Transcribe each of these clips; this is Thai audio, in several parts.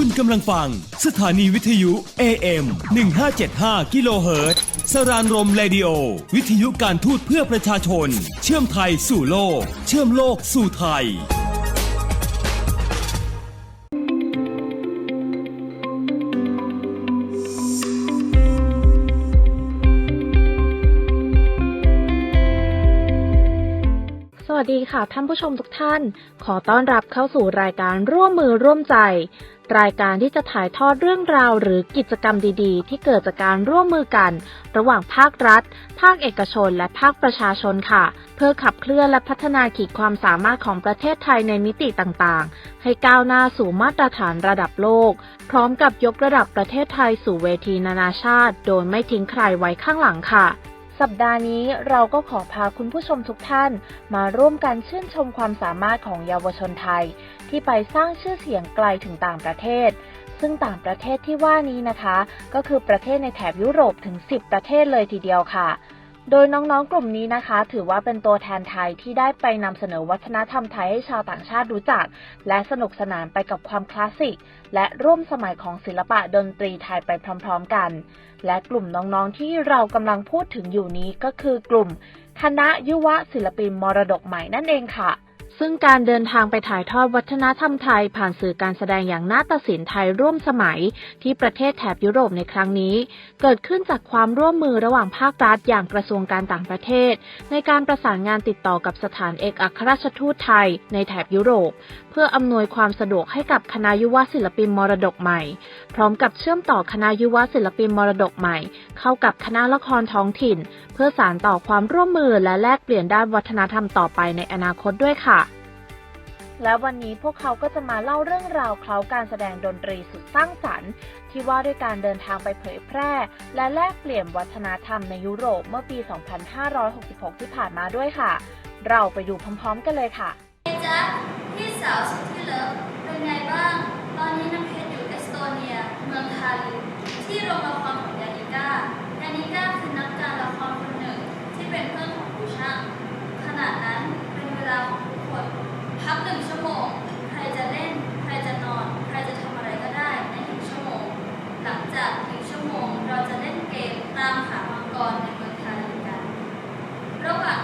คุณกำลังฟัง สถานีวิทยุ AM 1575กิโลเฮิรตซ์สรานรมเรดิโอ วิทยุการทูตเพื่อประชาชน เชื่อมไทยสู่โลก เชื่อมโลกสู่ไทย ค่ะท่านผู้ชมทุกท่าน ขอต้อนรับเข้าสู่รายการร่วมมือร่วมใจ รายการที่จะถ่ายทอดเรื่องราวหรือกิจกรรมดีๆ ที่เกิดจากการร่วมมือกัน ระหว่างภาครัฐ ภาคเอกชน และภาคประชาชนค่ะ เพื่อขับเคลื่อนและพัฒนาขีดความสามารถของประเทศไทยในมิติต่างๆ ให้ก้าวหน้าสู่มาตรฐานระดับโลก พร้อมกับยกระดับประเทศไทยสู่เวทีนานาชาติ โดยไม่ทิ้งใครไว้ข้างหลังค่ะ สัปดาห์นี้เราก็ขอพาคุณผู้ชมทุกท่าน มาร่วมกันชื่นชมความสามารถของเยาวชนไทย ที่ไปสร้างชื่อเสียงไกลถึงต่างประเทศ ซึ่งต่างประเทศที่ว่านี้นะคะ ก็คือประเทศในแถบยุโรปถึง 10 ประเทศเลยทีเดียวค่ะ โดยน้องๆ กลุ่มนี้นะคะ ถือว่าเป็นตัวแทนไทยที่ได้ไปนำเสนอวัฒนธรรมไทยให้ชาวต่างชาติรู้จัก และสนุกสนานไปกับความคลาสสิก และร่วมสมัยของศิลปะดนตรีไทยไปพร้อมๆกัน และกลุ่มน้องๆ ที่เรากำลังพูดถึงอยู่นี้ก็คือกลุ่ม คณะยุวศิลปินมรดกใหม่นั่นเองค่ะ ซึ่งการเดินทางไปถ่ายทอดวัฒนธรรมไทย ผ่านสื่อการแสดงอย่างนาฏศิลป์ไทยร่วมสมัย ที่ประเทศแถบยุโรปในครั้งนี้ เกิดขึ้นจากความร่วมมือระหว่างภาครัฐอย่างกระทรวงการต่างประเทศ ในการประสานงานติดต่อกับสถานเอกอัครราชทูตไทยในแถบยุโรป พื่ออำนวยความสะดวกให้กับคณะยุวศิลปินมรดกใหม่ พร้อมกับเชื่อมต่อคณะยุวศิลปินมรดกใหม่ เข้ากับคณะละครท้องถิ่น เพื่อสานต่อความร่วมมือและแลกเปลี่ยนด้านวัฒนธรรมต่อไปในอนาคตด้วยค่ะ และวันนี้พวกเขาก็จะมาเล่าเรื่องราวเคล้าการแสดงดนตรีสุดสร้างสรรค์ที่ว่าด้วยการเดินทางไปเผยแพร่ และแลกเปลี่ยนวัฒนธรรมในยุโรปเมื่อปี 2566 ที่ผ่านมาด้วยค่ะ เราไปดูพร้อม ๆ กันเลยค่ะ จ๊ะพี่สาวสุดที่เลิฟเป็นไงบ้าง ตอนนี้น้ำเพชรอยู่เอสโตเนีย เมืองทาลินที่โรงละครของยานิก้ายานิก้าคือนักการละครคนหนึ่งที่เป็นเพื่อนของครูช่างขณะนั้นเป็นเวลาของทุกคน พักหนึ่งชั่วโมง ใครจะเล่น ใครจะนอน ใครจะทำอะไรก็ได้ในหนึ่งชั่วโมง หลังจากหนึ่งชั่วโมงเราจะเล่นเกมตามหามังกรในเมืองทาลินกัน ระหว่าง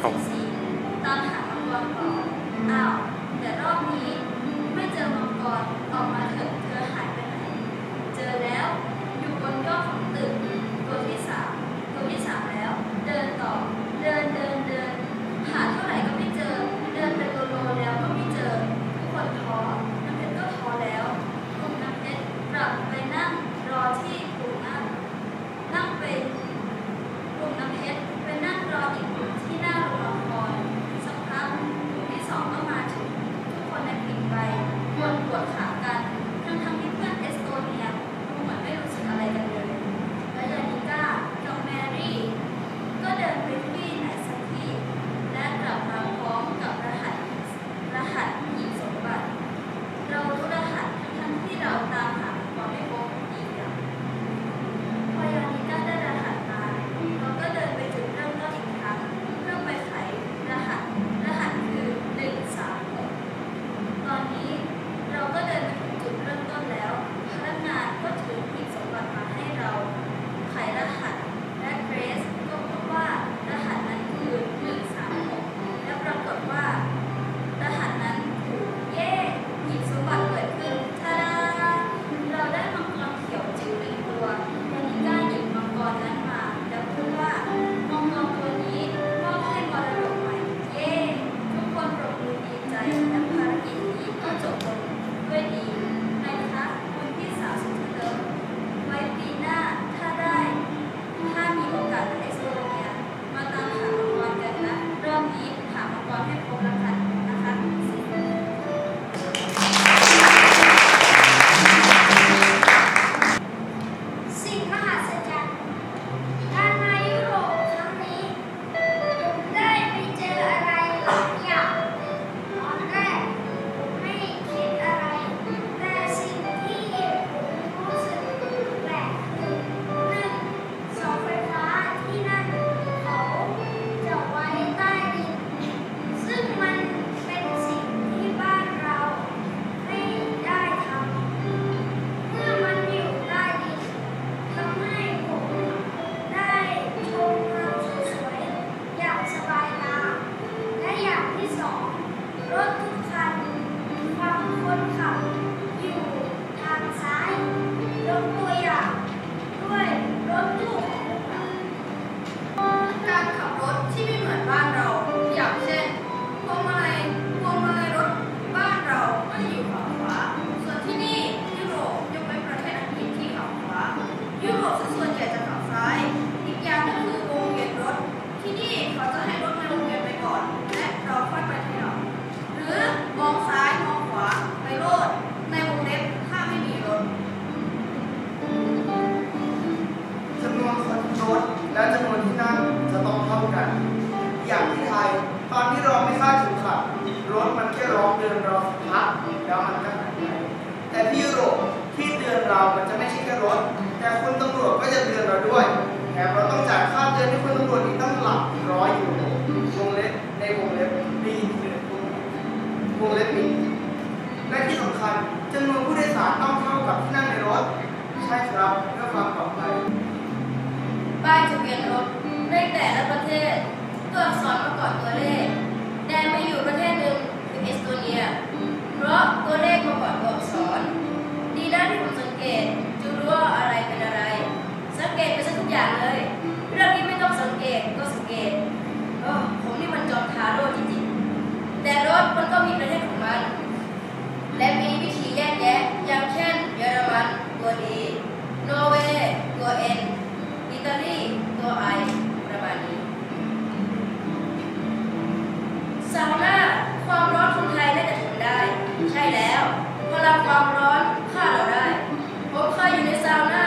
helpful. วงเล็บปิดและที่สำคัญจำนวนผู้โดยสารต้องเท่ากับที่นั่งในรถ ใช่ครับเพื่อความปลอดภัยป้ายทะเบียนรถในแต่ละประเทศตัวอักษรมาก่อนตัวเลขแต่มีอยู่ประเทศหนึ่งคือเอสโตเนีย เพราะตัวเลขมาก่อนตัวอักษร ดีด้านที่ผมสังเกตจะรู้ว่าอะไรเป็นอะไร สังเกตไปซะทุกอย่างเลย เรื่องนี้ไม่ต้องสังเกตก็สังเกตเออผมนี่มันจอมทาโร่จริง แต่รถมันก็มีประเทศของมัน และมีวิธีแยกแยะ อย่างเช่น เยอรมันตัวดีนอร์เวย์ตัวเอ็นอิตาลีตัวไอประมาณนี้ซาวน่าความร้อนคนไทยน่าจะทนได้ ใช่แล้วพลังความร้อนฆ่าเราได้ผมเคยอยู่ในซาวน่า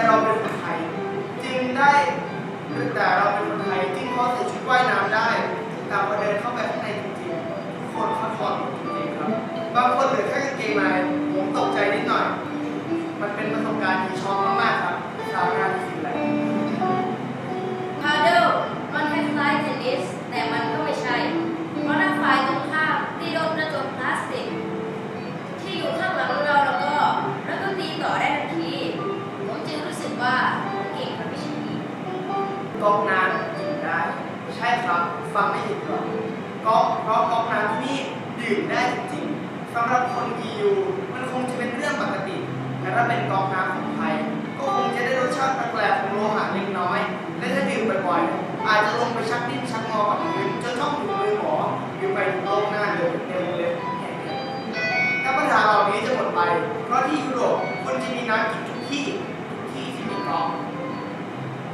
แต่เราเป็นคนไทยจึงได้แต่เราเป็นคนไทยจึงพอใส่ชุดว่ายน้ำได้แต่พอเดินเข้าไปข้างในจริงๆทุกคนเขาถอดหมดจริงๆครับบางคนเหลือแค่กางเกงในผมตกใจนิดหน่อย มันเป็นประสบการณ์ที่ช็อกมากๆครับสาวงาน ก๊อกน้ำดื่มได้ ใช่ครับฟังไม่ผิดหรอกก๊อกเพราะก๊อกน้ำที่นี่ดื่มได้จริงๆสำหรับคน EU มันคงจะเป็นเรื่องปกติแต่ถ้าเป็นก๊อกน้ำของไทยก็คงจะได้รสชาติแปลกๆของโลหะเล็กน้อย และถ้าดื่มบ่อยๆอาจจะลงไปชักดิ้นชักงอกับพื้นจนต้องถึงมือหมอหรือไปถึงโลกหน้าเลยในวเล็บถ้าปัญหาเหล่านี้จะหมดไป เพราะที่ยุโรปคนจะมีน้ำกินทุกที่ทุกที่ที่มีก๊อก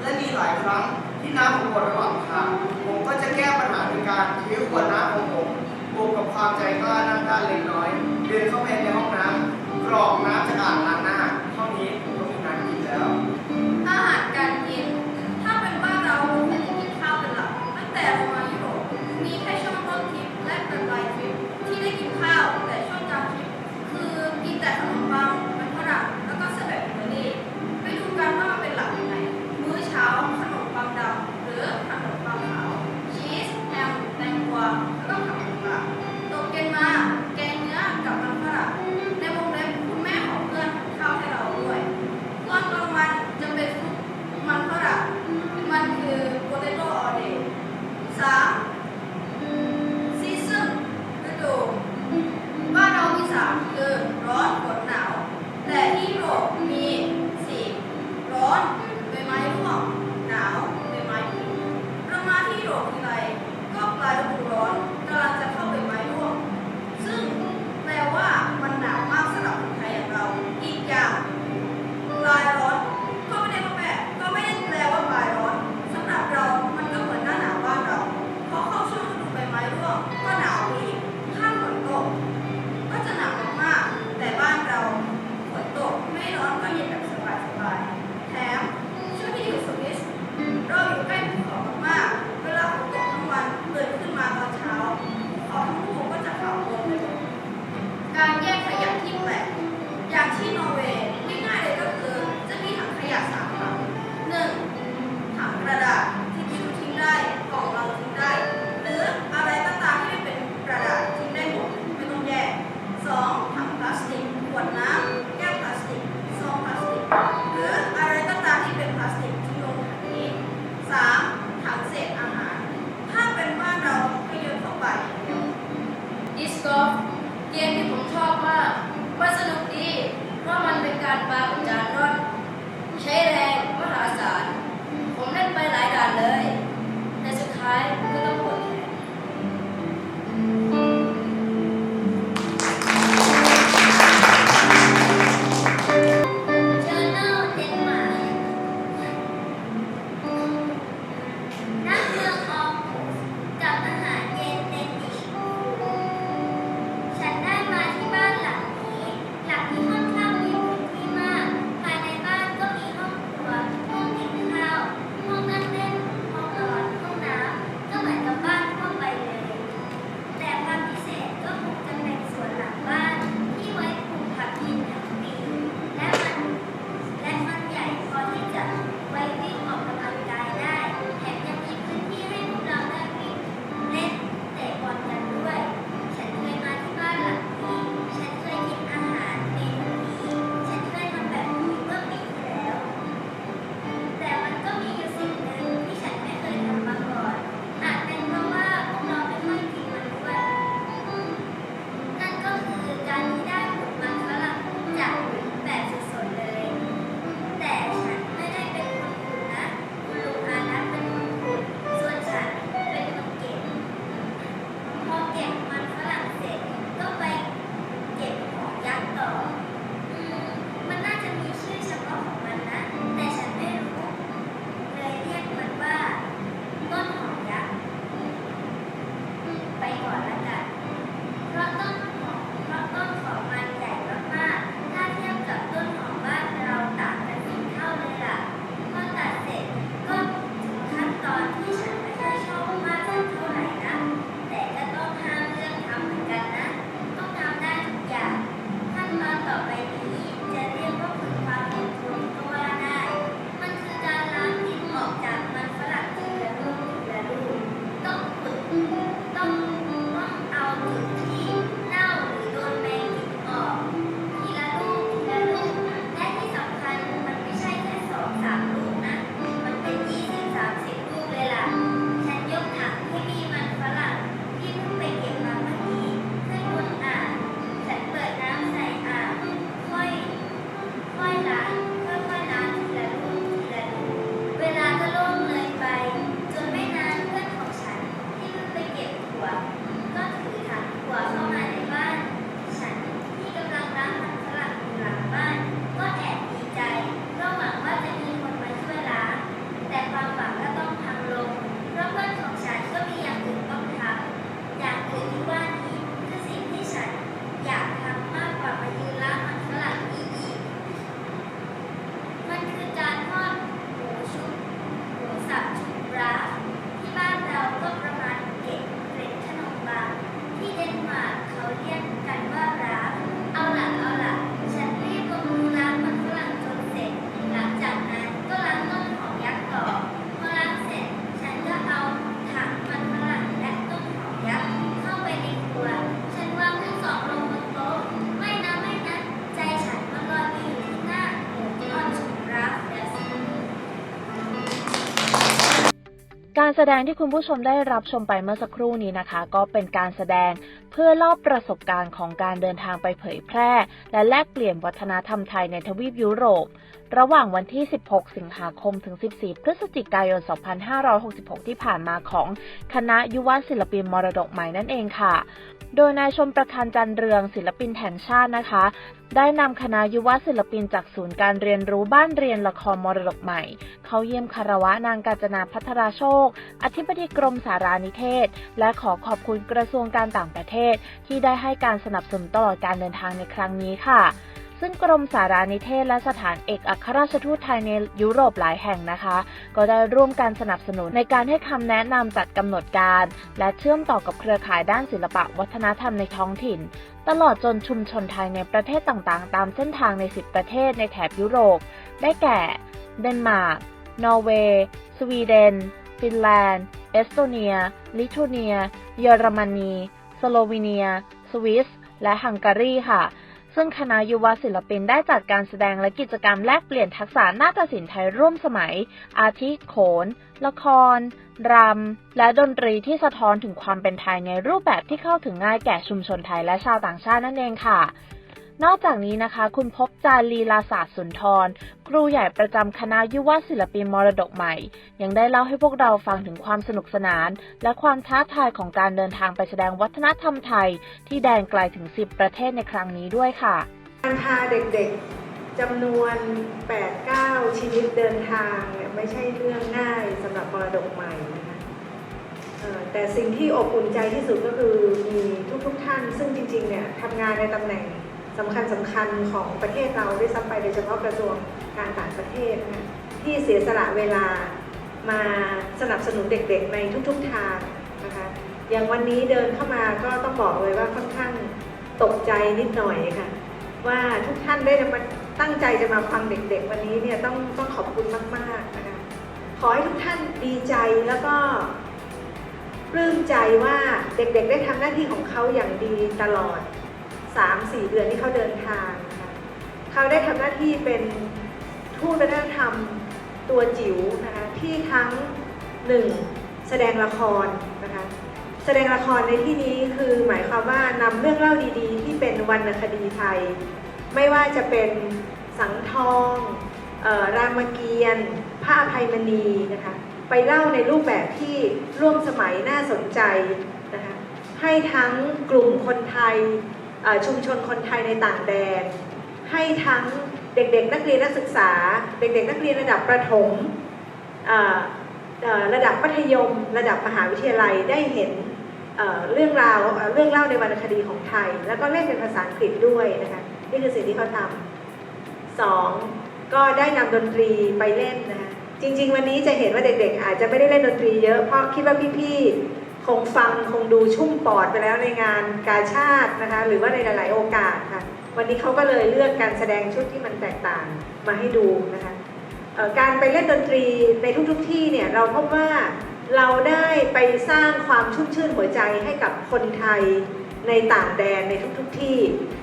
และมีหลายครั้ง ที่น้ำผมหมดระหว่างทางผมก็จะแก้ปัญหาโดยการถือขวดน้ำของผมบวกกับความใจกล้าหน้าด้านเล็กน้อย เดินเข้าไปในห้องน้ำกรอกน้ำจากอ่างล้างน้ำ Calle. ดงที่คุณผู้ชมได้รับชมไปเมื่อสักครู่นี้นะคะ ก็เป็นการแสดงเพื่อเล่าประสบการณ์ของการเดินทางไปเผยแพร่ และแลกเปลี่ยนวัฒนธรรมไทยในทวีปยุโรป ระหว่างวันที่ 16 สิงหาคมถึง 14 พฤศจิกายน 2566 ที่ผ่านมาของคณะยุวศิลปินมรดกใหม่นั่นเองค่ะ โดยนายชมประธานจันเรืองศิลปินแห่งชาตินะคะ ได้นำคณะยุวศิลปินจากศูนย์การเรียนรู้บ้านเรียนละครมรดกใหม่ เขาเยี่ยมคารวะนางกาญจนาพัทราโชค อธิบดีกรมสารานิเทศ และขอขอบคุณกระทรวงการต่างประเทศ ที่ได้ให้การสนับสนุนตลอดการเดินทางในครั้งนี้ค่ะ ซึ่งกรมสารานิเทศและสถานเอกอัครราชทูตไทยในยุโรปหลายแห่งนะคะ ก็ได้ร่วมการสนับสนุนในการให้คำแนะนำจัดกำหนดการ และเชื่อมต่อกับเครือข่ายด้านศิลปะวัฒนธรรมในท้องถิ่น ตลอดจนชุมชนไทยในประเทศต่างๆ ตามเส้นทางใน 10 ประเทศในแถบยุโรป ได้แก่ เดนมาร์ก นอร์เวย์ สวีเดน ฟินแลนด์ เอสโตเนีย ลิทัวเนีย เยอรมนี สโลวีเนีย สวิส และฮังการีค่ะ ซึ่งคณะยุวศิลปินได้จัดการแสดงและกิจกรรมแลกเปลี่ยนทักษะนาฏศิลป์ไทยร่วมสมัย อาทิโขน ละคร รำ และดนตรีที่สะท้อนถึงความเป็นไทยในรูปแบบที่เข้าถึงง่ายแก่ชุมชนไทยและชาวต่างชาตินั่นเองค่ะ นอกจากนี้นะคะ คุณพบจารีลาศาสตร์สุนทร ครูใหญ่ประจำคณะยุวศิลปินมรดกใหม่ ยังได้เล่าให้พวกเราฟังถึงความสนุกสนาน และความท้าทายของการเดินทางไปแสดงวัฒนธรรมไทย ที่แดนไกลถึง 10 ประเทศในครั้งนี้ด้วยค่ะ การพาเด็กๆจำนวน 8-9 ชีวิตเดินทางเนี่ยไม่ใช่เรื่องง่ายสำหรับมรดกใหม่นะคะแต่สิ่งที่อบอุ่นใจที่สุดก็คือมีทุกๆท่าน ซึ่งจริงๆเนี่ยทำงานในตำแหน่ง สำคัญสำคัญของประเทศเราด้วยซ้ำไปโดยเฉพาะกระทรวงการต่างประเทศนะคะที่เสียสละเวลามาสนับสนุนเด็กๆในทุกๆทางนะคะอย่างวันนี้เดินเข้ามาก็ต้องบอกเลยว่าค่อนข้างตกใจนิดหน่อยค่ะว่าทุกท่านได้มาตั้งใจจะมาฟังเด็กๆ วันนี้เนี่ยต้องต้องขอบคุณมากๆนะคะขอให้ทุกท่านดีใจแล้วก็ปลื้มใจว่าเด็กๆ ได้ทำหน้าที่ของเขาอย่างดีตลอด 3-4 เดือนที่เขาเดินทางนะคะเขาได้ทำหน้าที่เป็นทูตวัฒนธรรมตัวจิ๋วนะคะที่ทั้งหนึ่งแสดงละครนะคะแสดงละครในที่นี้คือหมายความว่านำเรื่องเล่าดีๆ ที่เป็นวรรณคดีไทย ไม่ว่าจะเป็นสังทองออรามเกียรติ์พระอภัยมณีนะคะไปเล่าในรูปแบบที่ร่วมสมัยน่าสนใจนะคะให้ทั้งกลุ่มคนไทย ชุมชนคนไทยในต่างแดน ให้ทั้งเด็กๆ นักเรียนนักศึกษา เด็กๆ นักเรียนระดับประถมระดับมัธยม ระดับมหาวิทยาลัยได้เห็นเรื่องราวเอ่อเรื่องเล่าในวรรณคดีของไทย แล้วก็เล่นเป็นภาษาอังกฤษด้วยนะคะนี่คือสิ่งที่เขาทำสองก็ได้นำดนตรีไปเล่นนะคะจริง ๆ วันนี้จะเห็นว่าเด็กๆ อาจจะไม่ได้เล่นดนตรีเยอะเพราะคิดว่าพี่ๆ คงฟังคงดูชุ่มปอดไปแล้วในงานกาชาตินะคะหรือว่าในหลาย ๆ โอกาสค่ะวันนี้เขาก็เลยเลือกการแสดงชุดที่มันแตกต่างมาให้ดูนะคะการไปเล่นดนตรีในทุก ๆทที่เนี่ยเราพบว่าเราได้ไปสร้างความชุ่มชื่นหัวใจให้กับคนไทยในต่างแดนในทุกๆทที่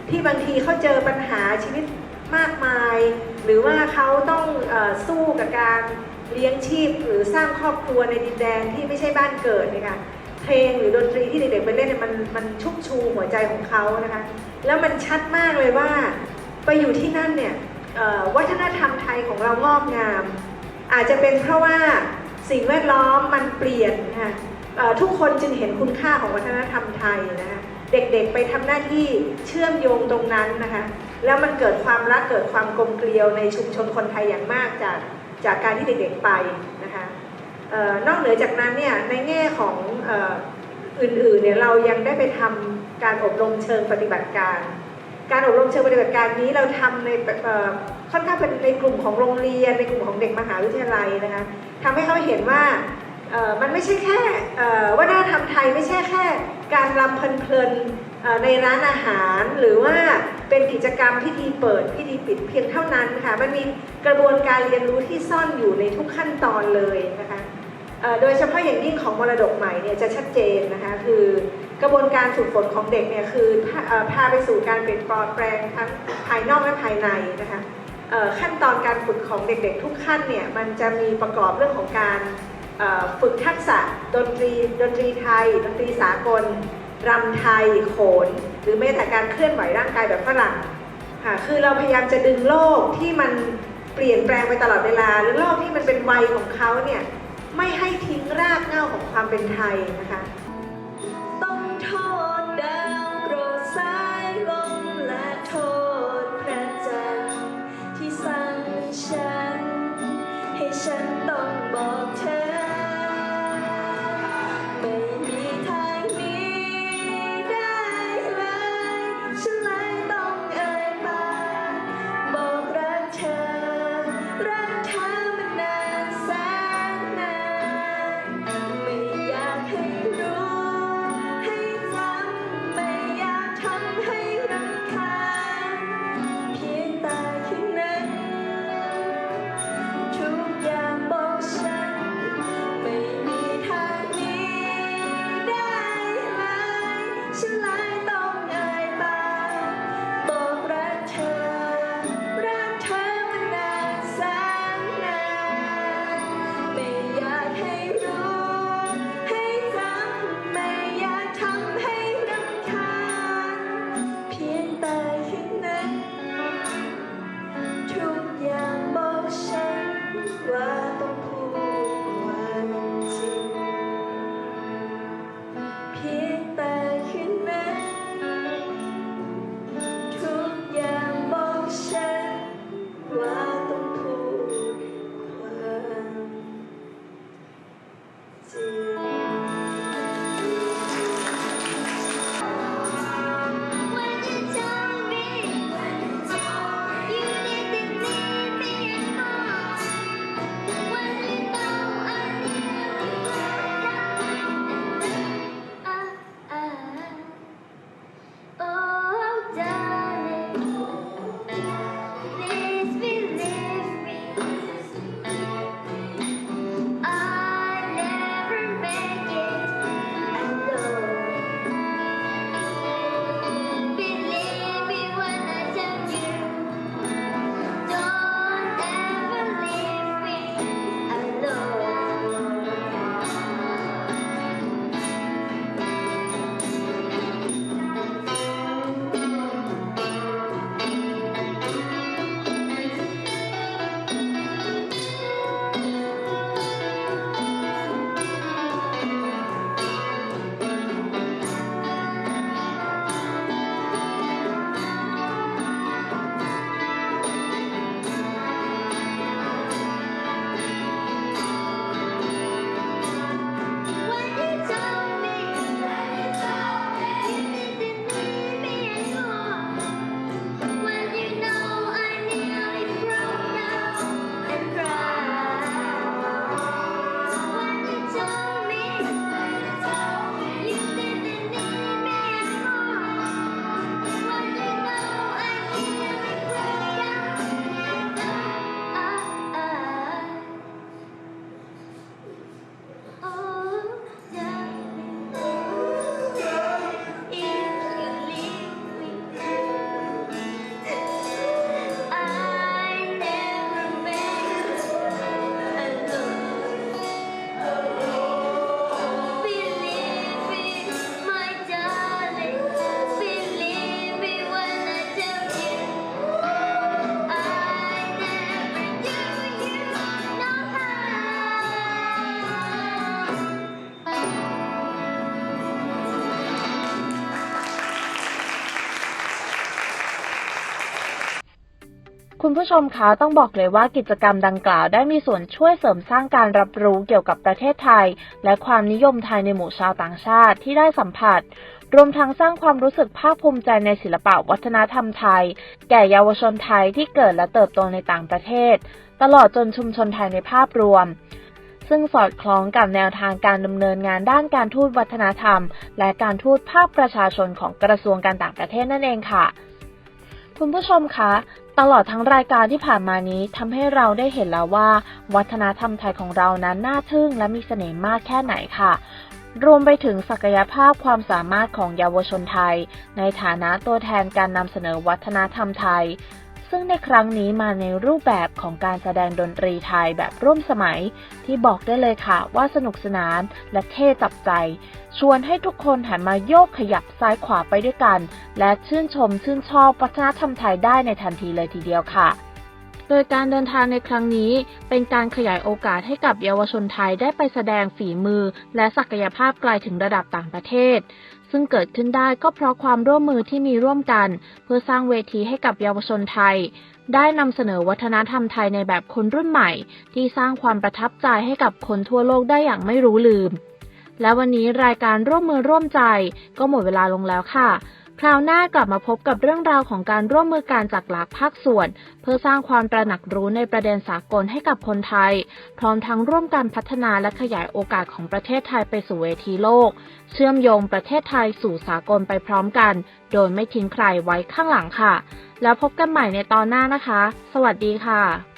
ที่บางทีเขาเจอปัญหาชีวิตมากมาย หรือว่าเขาต้องอสู้กับการเลี้ยงชีพ หรือสร้างครอบครัวในดินแดนที่ไม่ใช่บ้านเกิดนะคะ เพลงหรือดนตรีที่เด็กๆไปเล่นเนี่ยมันมันชุบชูหัวใจของเขานะคะแล้วมันชัดมากเลยว่าไปอยู่ที่นั่นเนี่ยวัฒนธรรมไทยของเรางอกงาม อาจจะเป็นเพราะว่าสิ่งแวดล้อมมันเปลี่ยนนะคะเอ่อทุกคนจึงเห็นคุณค่าของวัฒนธรรมไทยนะคะเด็กๆไปทำหน้าที่เชื่อมโยงตรงนั้นนะคะแล้วมันเกิดความรักเกิดความกลมเกลียวในชุมชนคนไทยอย่างมากจากจากการที่เด็กๆไป นออนอกเหนือจากนั้นเนี่ยในแง่ของอ,อื่นๆเนี่ยเรายังได้ไปทำการอบรมเชิงปฏิบัติการ การอบรมเชิงปฏิบัติการนี้เราทำในค่อนข้างเป็นในกลุ่มของโรงเรียน ในกลุ่มของเด็กมหาวิทยาลัยนะคะทำให้เขาเห็นว่ามันไม่ใช่แค่เอ่อวัฒนธรรมไทยไม่ใช่แค่ การรำเพลินในร้านอาหารหรือว่าเป็นกิจกรรมพิธีเปิดพิธีปิดเพียงเท่านั้นค่ะมันมีกระบวนการเรียนรู้ที่ซ่อนอยู่ในทุกขั้นตอนเลยนะคะ โดยเฉพาะอย่างยิ่งของมรดกใหม่เนี่ยจะชัดเจนนะคะ คือกระบวนการฝึกฝนของเด็กเนี่ยคือพาอพาไปสู่การเปลี่ยนแปลงทั้งภายนอกและภายในนะคะขั้นตอนการฝึกของเด็กๆ ทุกขั้นเนี่ยมันจะมีประกอบเรื่องของการฝึกทักษะดนตรีดนตรีไทย ดนตรีสากลรำไทยโขน หรือแม้แต่การเคลื่อนไหวร่างกายแบบฝรั่งค่ะคือเราพยายามจะดึงโลกที่มันเปลี่ยนแปลงไปตลอดเวลา หรือโลกที่มันเป็นวัยของเขาเนี่ย ไม่ให้ทิ้งรากเหง้าของความเป็นไทยนะคะ ต้องโทษ คุณผู้ชมคะต้องบอกเลยว่ากิจกรรมดังกล่าวได้มีส่วนช่วยเสริมสร้างการรับรู้เกี่ยวกับประเทศไทย และความนิยมไทยในหมู่ชาวต่างชาติที่ได้สัมผัส รวมทั้งสร้างความรู้สึกภาคภูมิใจในศิลปะวัฒนธรรมไทย แก่เยาวชนไทยที่เกิดและเติบโตในต่างประเทศ ตลอดจนชุมชนไทยในภาพรวมซึ่งสอดคล้องกับแนวทางการดำเนินงานด้านการทูตวัฒนธรรม และการทูตภาคประชาชนของกระทรวงการต่างประเทศนั่นเองค่ะ คุณผู้ชมคะ ตลอดทั้งรายการที่ผ่านมานี้ทำให้เราได้เห็นแล้วว่า วัฒนธรรมไทยของเรานั้นน่าทึ่งและมีเสน่ห์มากแค่ไหนค่ะ รวมไปถึงศักยภาพความสามารถของเยาวชนไทย ในฐานะตัวแทนการนำเสนอวัฒนธรรมไทย ซึ่งในครั้งนี้มาในรูปแบบของการแสดงดนตรีไทยแบบร่วมสมัย ที่บอกได้เลยค่ะว่าสนุกสนานและเท่จับใจ ชวนให้ทุกคนหันมาโยกขยับซ้ายขวาไปด้วยกัน และชื่นชมชื่นชอบวัฒนธรรมไทยได้ในทันทีเลยทีเดียวค่ะโดยการเดินทางในครั้งนี้เป็นการขยายโอกาสให้กับเยาวชนไทยได้ไปแสดงฝีมือ และศักยภาพไกลถึงระดับต่างประเทศ ซึ่งเกิดขึ้นได้ก็เพราะความร่วมมือที่มีร่วมกัน เพื่อสร้างเวทีให้กับเยาวชนไทย ได้นำเสนอวัฒนธรรมไทยในแบบคนรุ่นใหม่ ที่สร้างความประทับใจให้กับคนทั่วโลกได้อย่างไม่รู้ลืม และวันนี้รายการร่วมมือร่วมใจก็หมดเวลาลงแล้วค่ะ คราวหน้ากลับมาพบกับเรื่องราวของการร่วมมือการจากหลากภาคส่วน เพื่อสร้างความตระหนักรู้ในประเด็นสากลให้กับคนไทย พร้อมทั้งร่วมกันพัฒนาและขยายโอกาสของประเทศไทยไปสู่เวทีโลก เชื่อมโยงประเทศไทยสู่สากลไปพร้อมกัน โดยไม่ทิ้งใครไว้ข้างหลังค่ะ แล้วพบกันใหม่ในตอนหน้านะคะ สวัสดีค่ะ